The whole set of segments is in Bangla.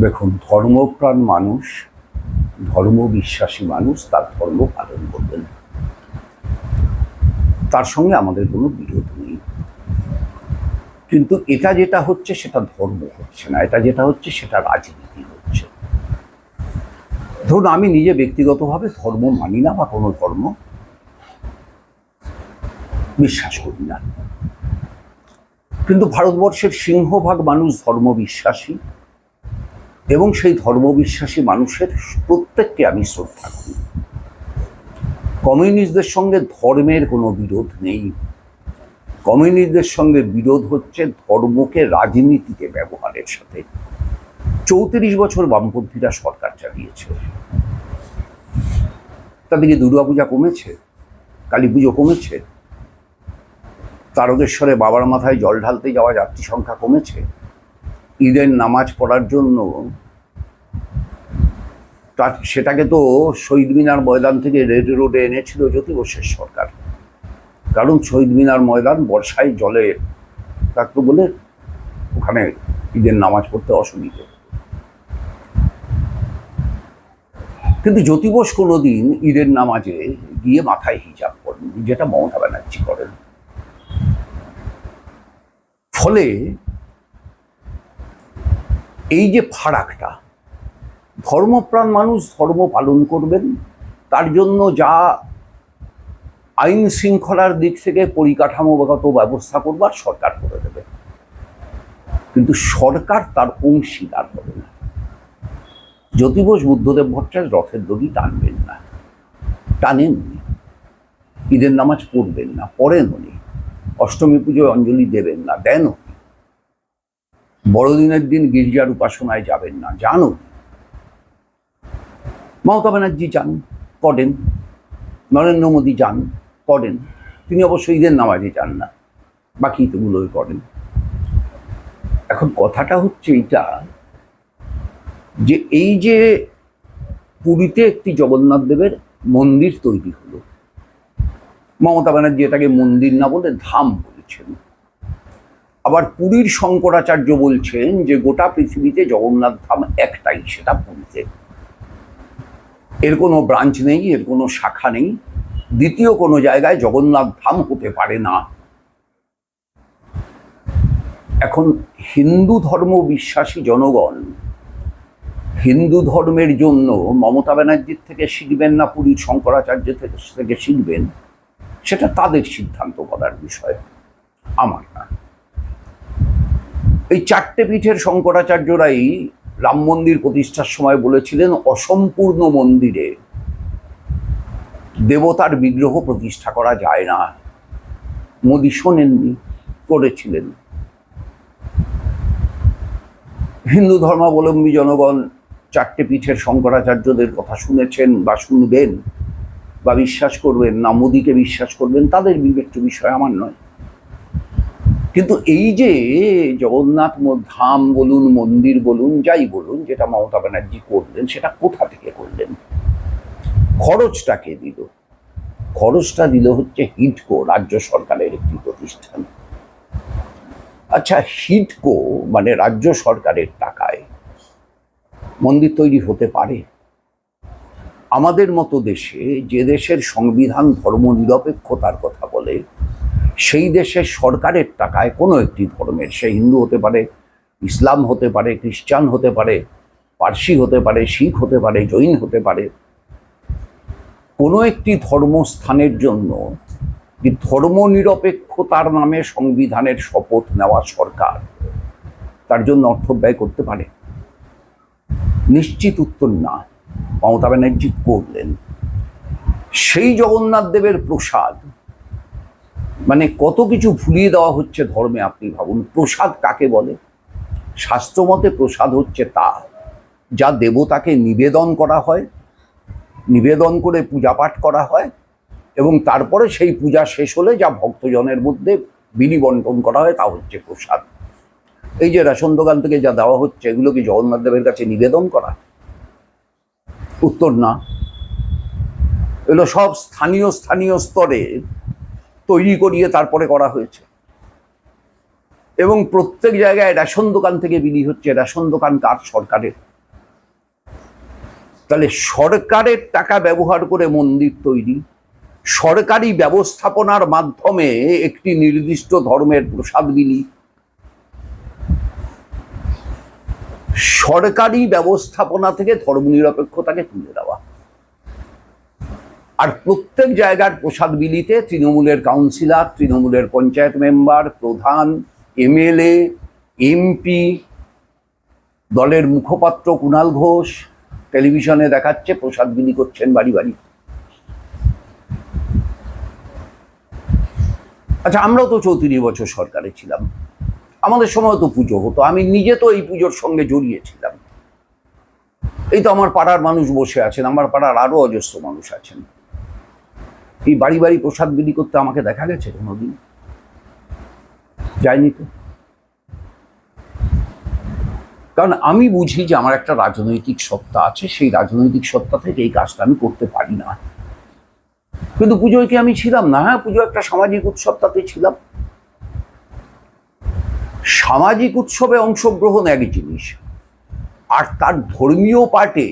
দেখুন, ধর্মপ্রাণ মানুষ ধর্ম বিশ্বাসী মানুষ তার ধর্ম পালন করবেন। তার সঙ্গে আমাদের কোনো বিরোধ নেই। কিন্তু এটা যেটা হচ্ছে সেটা ধর্ম হচ্ছে না, এটা যেটা হচ্ছে সেটা রাজনীতি হচ্ছে। ধরুন, আমি নিজে ব্যক্তিগতভাবে ধর্ম মানি না বা কোনো ধর্ম বিশ্বাস করি না। কিন্তু ভারতবর্ষের সিংহভাগ মানুষ ধর্ম বিশ্বাসী এবং সেই ধর্মবিশ্বাসী মানুষের প্রত্যেককে আমি শ্রদ্ধা করি। কমিউনিস্টদের সঙ্গে ধর্মের কোনো বিরোধ নেই। কমিউনিস্টদের সঙ্গে বিরোধ হচ্ছে ধর্মকে রাজনীতিতে ব্যবহারের সাথে। চৌত্রিশ বছর বামপন্থীরা সরকার চালিয়েছে। তাদেরকে দুর্গাপূজা কমেছে কালী পুজো কমেছে। তারকেশ্বরে বাবার মাথায় জল ঢালতে যাওয়া যাত্রী সংখ্যা কমেছে। ঈদের নামাজ পড়ার জন্য তার সেটাকে তো শহীদ মিনার ময়দান থেকে রেড রোডে এনেছিল জ্যোতি বসের সরকার। কারণ শহীদ মিনার ময়দান বর্ষায় জলে থাকতো বলে ওখানে ঈদের নামাজ পড়তে অসুবিধে। কিন্তু জ্যোতি বোস কোনোদিন ঈদের নামাজে গিয়ে মাথায় হিজাব করেন যেটা মমতা ব্যানার্জি করেন। ফলে এই যে ফারাকটা, ধর্মপ্রাণ মানুষ ধর্ম পালন করবেন, তার জন্য যা আইন শৃঙ্খলার দিক থেকে পরিকাঠামোগত ব্যবস্থা করবার সরকার করে দেবে। কিন্তু সরকার তার অংশীদার হবে না। জ্যোতিবোস বুদ্ধদেব ভট্টাচার্য রথের দড়ি টানবেন না, টানেন উনি। ঈদের নামাজ পড়বেন না, পড়েন উনি। অষ্টমী পুজোয় অঞ্জলি দেবেন না, দেন উনি। বড়দিনের দিন গির্জার উপাসনায় যাবেন না, জানো? মমতা ব্যানার্জি যান, করেন। নরেন্দ্র মোদী যান, করেন। তিনি অবশ্য ঈদের নামাজে যান না, বাকি তোগুলোই করেন। এখন কথাটা হচ্ছে এইটা যে এই যে পুরীতে একটি জগন্নাথ দেবের মন্দির তৈরি হলো, মমতা ব্যানার্জি এটাকে মন্দির না বলে ধাম বলেছেন। আবার পুরীর শঙ্করাচার্য বলছেন যে গোটা পৃথিবীতে জগন্নাথ ধাম একটাই, সেটা পুরীতে। এর কোনো ব্রাঞ্চ নেই, এর কোনো শাখা নেই। দ্বিতীয় কোনো জায়গায় জগন্নাথ ধাম হতে পারে না। এখন হিন্দু ধর্ম বিশ্বাসী জনগণ, হিন্দু ধর্মের জন্য মমতা ব্যানার্জির থেকে শিখবেন না পুরীর শঙ্করাচার্য থেকে শিখবেন? সেটা তাদের সিদ্ধান্ত করার বিষয়, আমার না। এই চারটে পীঠের শঙ্করাচার্যরাই রাম মন্দির প্রতিষ্ঠার সময় বলেছিলেন, অসম্পূর্ণ মন্দিরে দেবতার বিগ্রহ প্রতিষ্ঠা করা যায় না। মোদী শোনেননি, করেছিলেন। হিন্দু ধর্মাবলম্বী জনগণ চারটে পীঠের শঙ্করাচার্যদের কথা শুনেছেন বা শুনবেন বা বিশ্বাস করবেন, না মোদীকে বিশ্বাস করবেন, তাদের বিবেচ্য বিষয় আমার নয়। কিন্তু এই যে জগন্নাথ ধাম বলুন, মন্দির বলুন, যাই বলুন, যেটা মমতা ব্যানার্জি করলেন, সেটা কোথা থেকে করলেন? খরচটা কে দিল? খরচটা দিল হচ্ছে হিটকো রাজ্য সরকারের একটি প্রতিষ্ঠান। আচ্ছা হিটকো মানে রাজ্য সরকারের টাকায় মন্দির তৈরি হতে পারে? আমাদের মতো দেশে যে দেশের সংবিধান ধর্মনিরপেক্ষতার কথা বলে সেই দেশের সরকারের টাকায় কোনো একটি ধর্মের, সে হিন্দু হতে পারে, ইসলাম হতে পারে, খ্রিস্টান হতে পারে, পার্সি হতে পারে, শিখ হতে পারে, জৈন হতে পারে, কোনো একটি ধর্মস্থানের জন্য ধর্মনিরপেক্ষতার নামে সংবিধানের শপথ নেওয়া সরকার তার জন্য অর্থ ব্যয় করতে পারে? নিশ্চিত উত্তর না। মমতা ব্যানার্জি করলেন। সেই জগন্নাথ দেবের প্রসাদ মানে কত কিছু ভুলিয়ে দেওয়া হচ্ছে ধর্মে আপনি ভাবুন, প্রসাদ কাকে বলে? শাস্ত্রমতে প্রসাদ হচ্ছে তা, যা দেবতাকে নিবেদন করা হয়, নিবেদন করে পূজা পাঠ করা হয়, এবং তারপরে সেই পূজা শেষ হলে যা ভক্তজনের মধ্যে বিলি বন্টন করা হয়, তা হচ্ছে প্রসাদ। এই যে রেশন দোকান থেকে যা দেওয়া হচ্ছে, এগুলো কি জগন্নাথ দেবের কাছে নিবেদন করা? উত্তর না। এগুলো সব স্থানীয় স্থানীয় স্তরে তৈরি করিয়ে তারপরে করা হয়েছে। এবং প্রত্যেক জায়গায় রেশন দোকান থেকে বিলি হচ্ছে, রেশন দোকান কার সরকারের? তাহলে সরকারের টাকা ব্যবহার করে মন্দির তৈরি, সরকারি ব্যবস্থাপনার মাধ্যমে একটি নির্দিষ্ট ধর্মের প্রসাদ বিলি, সরকারি ব্যবস্থাপনা থেকে ধর্মনিরপেক্ষতাকে তুলে দেওয়া। আর প্রত্যেক জায়গার প্রসাদ বিলিতে তৃণমূলের কাউন্সিলর, তৃণমূলের পঞ্চায়েত মেম্বার, প্রধান, এমএলএ, এমপি, দলের মুখপাত্র কুণাল ঘোষ টেলিভিশনে দেখাচ্ছে প্রসাদ বিলি করছেন বাড়ি বাড়ি। আচ্ছা আমরাও তো চৌত্রিশ বছর সরকারে ছিলাম। আমাদের সময় তো পুজো হতো, আমি নিজে তো এই পুজোর সঙ্গে জড়িয়েছিলাম। এই তো আমার পাড়ার মানুষ বসে আছেন, আমার পাড়ার আরও অজস্র মানুষ আছেন। এই বাড়ি বাড়ি প্রসাদ বিলি করতে আমাকে দেখা গেছে কোনোদিন? যায়নি তো। কারণ আমি বুঝি যে আমার একটা রাজনৈতিক সত্তা আছে, সেই রাজনৈতিক সত্তা থেকে এই কাজটা আমি করতে পারি না। কিন্তু পুজোয় কি আমি ছিলাম না হ্যাঁ পুজো একটা সামাজিক উৎসব, তাতে ছিলাম। সামাজিক উৎসবে অংশগ্রহণ এক জিনিস, আর তার ধর্মীয় পার্টে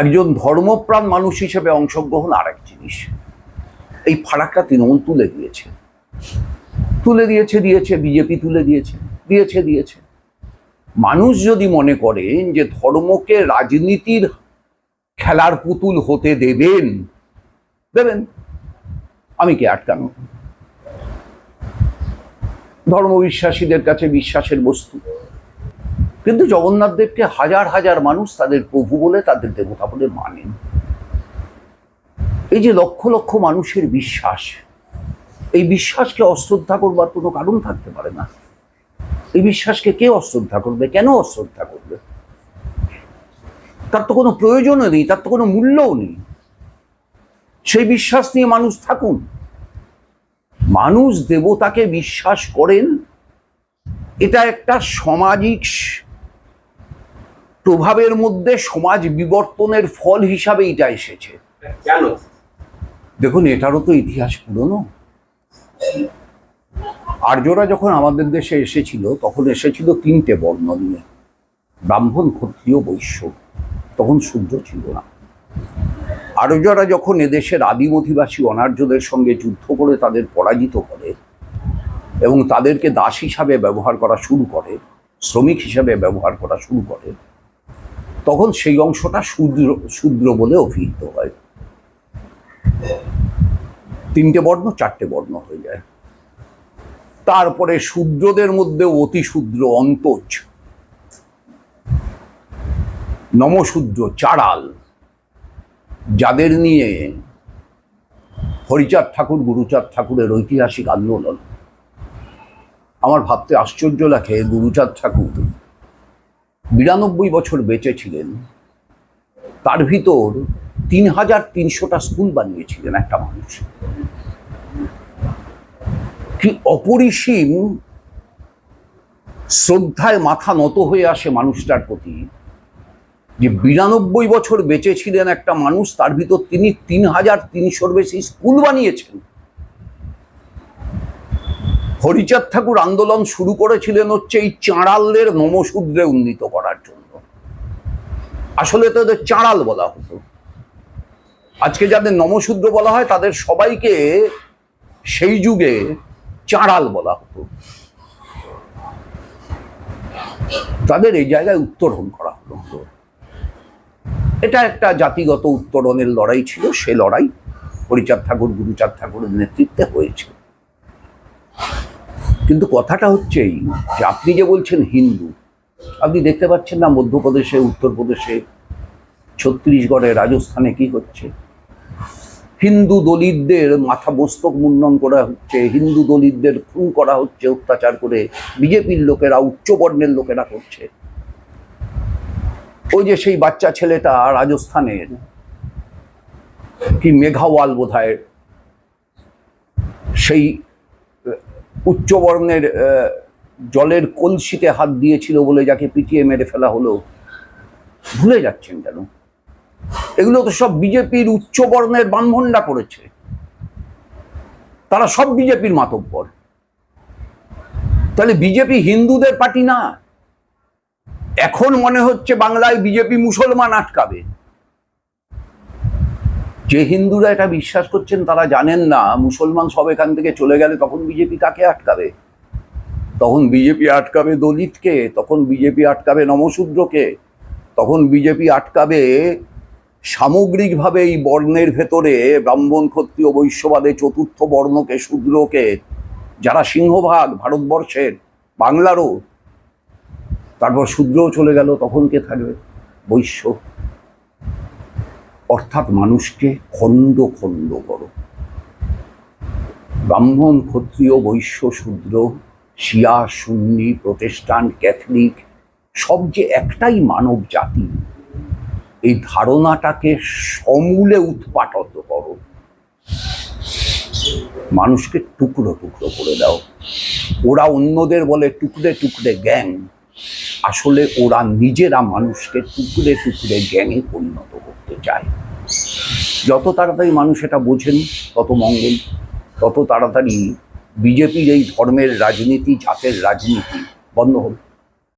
একজন ধর্মপ্রাণ মানুষ হিসেবে অংশগ্রহণ আর এক জিনিস। এই ফারাকটা তৃণমূল তুলে দিয়েছে। তুলে দিয়েছে দিয়েছে, বিজেপি তুলে দিয়েছে দিয়েছে দিয়েছে। মানুষ যদি মনে করেন যে ধর্মকে রাজনীতির খেলার পুতুল হতে দেবেন দেবেন, আমি কি আটকানো? ধর্মবিশ্বাসীদের কাছে বিশ্বাসের বস্তু। কিন্তু জগন্নাথ দেবকে হাজার হাজার মানুষ তাদের প্রভু বলে তাদের দেবতা বলে মানেন। এই যে লক্ষ লক্ষ মানুষের বিশ্বাস, এই বিশ্বাসকে অশ্রদ্ধা করবার কোনো কারণ থাকতে পারে না। এই বিশ্বাসকে কে অশ্রদ্ধা করবে? কেন অশ্রদ্ধা করবে? তার তো কোনো প্রয়োজনও নেই, তার তো কোনো মূল্যও নেই। সেই বিশ্বাস নিয়ে মানুষ থাকুন। মানুষ দেবতাকে বিশ্বাস করেন, এটা একটা সামাজিক প্রভাবের মধ্যে সমাজ বিবর্তনের ফল হিসাবে এটা এসেছে। কেন? দেখুন এটারও তো ইতিহাস পুরনো। আর্যরা যখন আমাদের দেশে এসেছিল তখন এসেছিল তিনটে বর্ণ নিয়ে। ব্রাহ্মণ ক্ষত্রিয় বৈশ্য। তখন শুদ্ধ ছিল না। আর্যরা যখন এদেশের আদিম অধিবাসী অনার্যদের সঙ্গে যুদ্ধ করে তাদের পরাজিত করে এবং তাদেরকে দাস হিসাবে ব্যবহার করা শুরু করে শ্রমিক হিসাবে ব্যবহার করা শুরু করে তখন সেই অংশটা শূদ্র শূদ্র বলে অভিহিত হয়। তিনটে বর্ণ, চারটে বর্ণ হয়ে যায়। তারপরে শূদ্রদের মধ্যে অতি শূদ্র অন্তজ। নমশূদ্র চাড়াল। যাদের নিয়ে হরিচাঁদ ঠাকুর, গুরুচাঁদ ঠাকুরের ঐতিহাসিক আন্দোলন। আমার ভাবতে আশ্চর্য লাগে গুরুচাঁদ ঠাকুর বিরানব্বই বছর বেঁচে ছিলেন, তার ভিতর তিন হাজার তিনশোটা স্কুল বানিয়েছিলেন একটা মানুষ। কি অপরিসীম শ্রদ্ধায় মাথা নত হয়ে আসে মানুষটার প্রতি। যে বিরানব্বই বছর বেঁচে ছিলেন একটা মানুষ, তার ভিতর তিনি তিন হাজার তিনশোর বেশি স্কুল বানিয়েছেন। হরিচাঁদ ঠাকুর আন্দোলন শুরু করেছিলেন হচ্ছে এই চাঁড়ালদের নমশূদ্রে উন্নীত করার জন্য। আসলে তো এদের চাঁড়াল বলা হতো। আজকে যাদের নমশূদ্র বলা হয়, তাদের সবাইকে সেই যুগে চাঁড়াল বলা হতো। তাদের এই জায়গায় উত্তরণ করা হতো এটা একটা জাতিগত উত্তরণের লড়াই ছিল। সে লড়াই হরিচাঁদ ঠাকুর, গুরুচাঁদ ঠাকুরের নেতৃত্বে হয়েছে কিন্তু কথাটা হচ্ছে এই যে আপনি যে বলছেন হিন্দু, আপনি দেখতে পাচ্ছেন না মধ্যপ্রদেশে, উত্তরপ্রদেশে, ছত্তিশগড়ে, রাজস্থানে কি হচ্ছে? হিন্দু দলিতদের মাথা মস্তক মুন্ডন করা হচ্ছে, হিন্দু দলিতদের খুন করা হচ্ছে, অত্যাচার করে বিজেপির লোকেরা, উচ্চবর্ণের লোকেরা করছে। ওই যে সেই বাচ্চা ছেলেটা রাজস্থানের, কি মেঘাওয়াল বোধ সেই উচ্চবর্ণের জলের কলসিতে হাত দিয়েছিল বলে যাকে পিটিয়ে মেরে ফেলা হলো। ভুলে যাচ্ছেন কেন? এগুলো তো সব বিজেপির উচ্চবর্ণের বানভন্ডা করেছে। তারা সব বিজেপির মাতব্বর। তাহলে বিজেপি হিন্দুদের পার্টি না? এখন মনে হচ্ছে বাংলায় বিজেপি মুসলমান আটকাবে। যে হিন্দুরা এটা বিশ্বাস করছেন তারা জানেন না, মুসলমান সব এখান থেকে চলে গেলে তখন বিজেপি কাকে আটকাবে? তখন বিজেপি আটকাবে দলিতকে, তখন বিজেপি আটকাবে নমশূদ্রকে তখন বিজেপি আটকাবে সামগ্রিকভাবে এই বর্ণের ভেতরে ব্রাহ্মণ, ক্ষত্রিয়, বৈশ্যবাদে, চতুর্থ বর্ণকে, শূদ্রকে, যারা সিংহভাগ ভারতবর্ষের, বাংলারও, তারপর শূদ্রও চলে গেল, তখন কে থাকবে? বৈশ্য। অর্থাৎ মানুষকে খণ্ড খণ্ড করো। ব্রাহ্মণ, ক্ষত্রিয়, বৈশ্য, শূদ্র, শিয়া, সুন্নি, প্রতিষ্ঠান, ক্যাথলিক, সব যে একটাই মানব জাতি, এই ধারণাটাকে সমূলে উৎপাটত করো। মানুষকে টুকরো টুকরো করে দাও। ওরা অন্যদের বলে টুকরে টুকরে গ্যাং। আসলে ওরা নিজেরা মানুষকে টুকরে টুকরে জ্ঞানে পরিণত করতে চায়। যত তাড়াতাড়ি মানুষ এটা বোঝেন, তত মঙ্গল, তত তাড়াতাড়ি বিজেপির এই ধর্মের রাজনীতি, জাতের রাজনীতি বন্ধ হবে